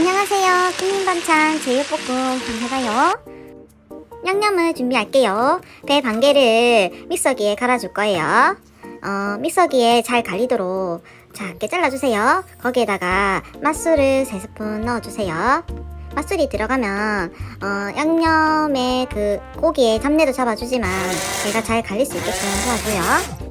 안녕하세요. 깻잎반찬 제육볶음 해봐요. 양념을 준비할게요. 배 반 개를 믹서기에 갈아줄 거예요. 어, 믹서기에 잘 갈리도록 작게 잘라주세요. 거기에다가 맛술을 3스푼 넣어주세요. 맛술이 들어가면 어, 양념에 그 고기에 잡내도 잡아주지만 얘가 잘 갈릴 수 있게끔 도와줘요.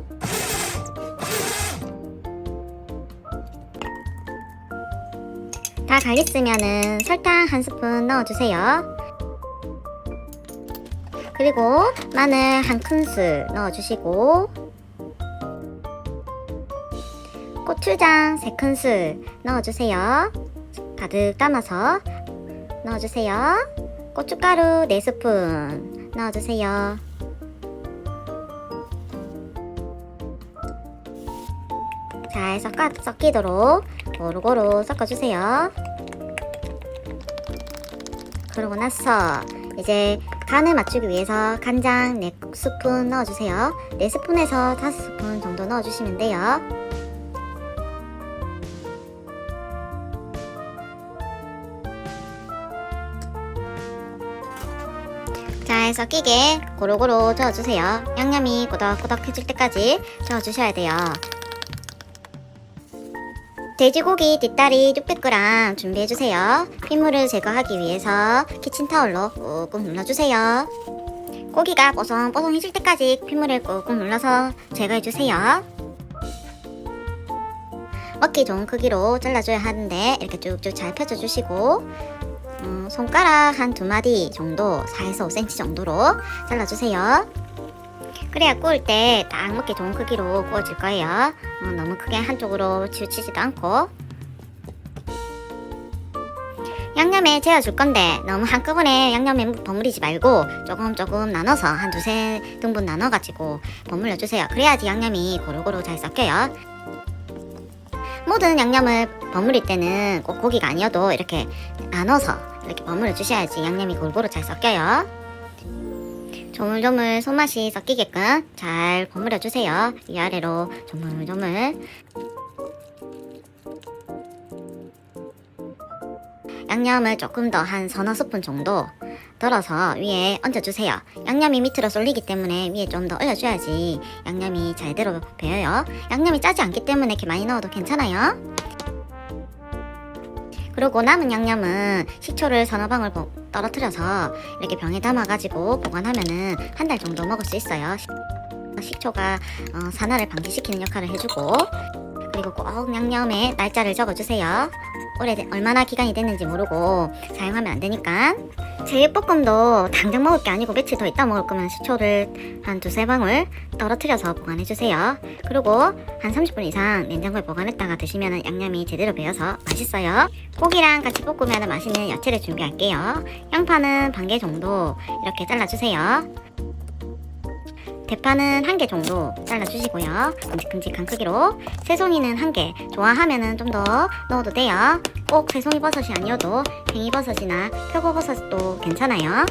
다 갈렸으면은 설탕 한 스푼 넣어주세요. 그리고 마늘 한 큰술 넣어주시고 고추장 세 큰술 넣어주세요. 가득 담아서 넣어주세요. 고춧가루 네 스푼 넣어주세요. 잘 섞어, 섞이도록 고루고루 섞어주세요. 그러고 나서 이제 간을 맞추기 위해서 간장 4스푼 넣어주세요. 4스푼에서 5스푼 정도 넣어주시면 돼요. 잘 섞이게 고루고루 저어주세요. 양념이 꼬덕꼬덕해질 때까지 저어주셔야 돼요. 돼지고기 뒷다리 600g 준비해주세요. 핏물을 제거하기 위해서 키친타올로 꾹꾹 눌러주세요. 고기가 뽀송뽀송해질 때까지 핏물을 꾹꾹 눌러서 제거해주세요. 먹기 좋은 크기로 잘라줘야 하는데 이렇게 쭉쭉 잘 펴줘주시고 음, 손가락 한 두 마디 정도 4에서 5cm 정도로 잘라주세요. 그래야 구울 때 딱 먹기 좋은 크기로 구워질 거예요. 어, 너무 크게 한쪽으로 치우치지도 않고. 양념에 재워줄 건데 너무 한꺼번에 양념에 버무리지 말고 조금 조금 나눠서 한 두세 등분 나눠가지고 버무려 주세요. 그래야지 양념이 고루고루 잘 섞여요. 모든 양념을 버무릴 때는 꼭 고기가 아니어도 이렇게 나눠서 이렇게 버무려 주셔야지 양념이 골고루 잘 섞여요. 조물조물 손맛이 섞이게끔 잘 버무려 주세요. 위아래로 조물조물. 양념을 조금 더 한 서너 스푼 정도 덜어서 위에 얹어주세요. 양념이 밑으로 쏠리기 때문에 위에 좀 더 올려줘야지 양념이 제대로 배어요. 양념이 짜지 않기 때문에 이렇게 많이 넣어도 괜찮아요. 그리고 남은 양념은 식초를 서너 방울 보- 떨어뜨려서 이렇게 병에 담아가지고 보관하면은 한 달 정도 먹을 수 있어요. 식- 식초가 어, 산화를 방지시키는 역할을 해주고 그리고 꼭 양념에 날짜를 적어주세요. 오래 얼마나 기간이 됐는지 모르고 사용하면 안 되니까 제육볶음도 당장 먹을 게 아니고 며칠 더 있다 먹을 거면 식초를 한 두세 방울 떨어뜨려서 보관해주세요. 그리고 한 30분 이상 냉장고에 보관했다가 드시면 양념이 제대로 배어서 맛있어요. 고기랑 같이 볶으면 맛있는 야채를 준비할게요. 양파는 반 개 정도 이렇게 잘라주세요. 대파는 한 개 정도 잘라주시고요. 큼직큼직한 크기로. 새송이는 한 개. 좋아하면은 좀더 넣어도 돼요. 꼭 새송이 버섯이 아니어도 팽이버섯이나 표고버섯도 괜찮아요.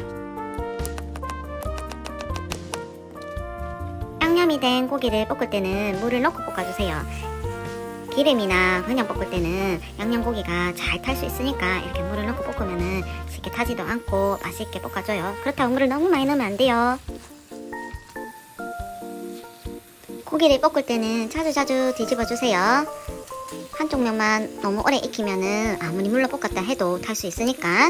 양념이 된 고기를 볶을 때는 물을 넣고 볶아주세요. 기름이나 그냥 볶을 때는 양념고기가 잘 탈 수 있으니까 이렇게 물을 넣고 볶으면은 쉽게 타지도 않고 맛있게 볶아줘요. 그렇다고 물을 너무 많이 넣으면 안 돼요. 고기를 볶을 때는 자주자주 뒤집어 주세요. 한쪽 면만 너무 오래 익히면은 아무리 물로 볶았다 해도 탈 수 있으니까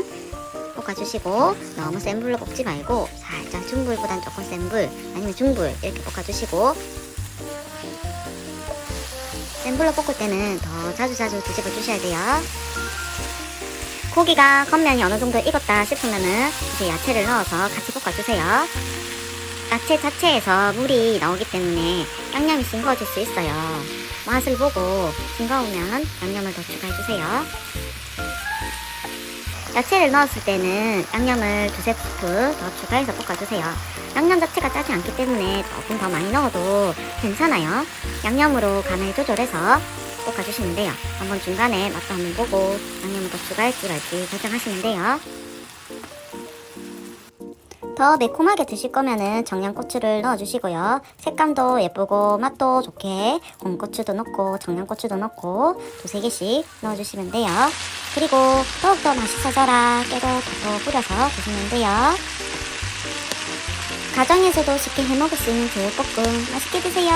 볶아주시고 너무 센 불로 볶지 말고 살짝 중불보단 조금 센 불 아니면 중불 이렇게 볶아주시고 센 불로 볶을 때는 더 자주자주 뒤집어 주셔야 돼요. 고기가 겉면이 어느 정도 익었다 싶으면은 이제 야채를 넣어서 같이 볶아주세요. 야채 자체에서 물이 나오기 때문에 양념이 싱거워질 수 있어요. 맛을 보고 싱거우면 양념을 더 추가해주세요. 야채를 넣었을 때는 양념을 두세 스푼 더 추가해서 볶아주세요. 양념 자체가 짜지 않기 때문에 조금 더 많이 넣어도 괜찮아요. 양념으로 간을 조절해서 볶아주시면 돼요. 한번 중간에 맛도 한번 보고 양념을 더 추가할지 말지 결정하시면 돼요. 더 매콤하게 드실 거면은 청양고추를 넣어주시고요. 색감도 예쁘고 맛도 좋게 곰고추도 넣고 청양고추도 넣고 두세 개씩 넣어주시면 돼요. 그리고 더욱더 맛있어져라 깨도 톡톡 뿌려서 드시면 돼요. 가정에서도 쉽게 해먹을 수 있는 제육볶음 맛있게 드세요.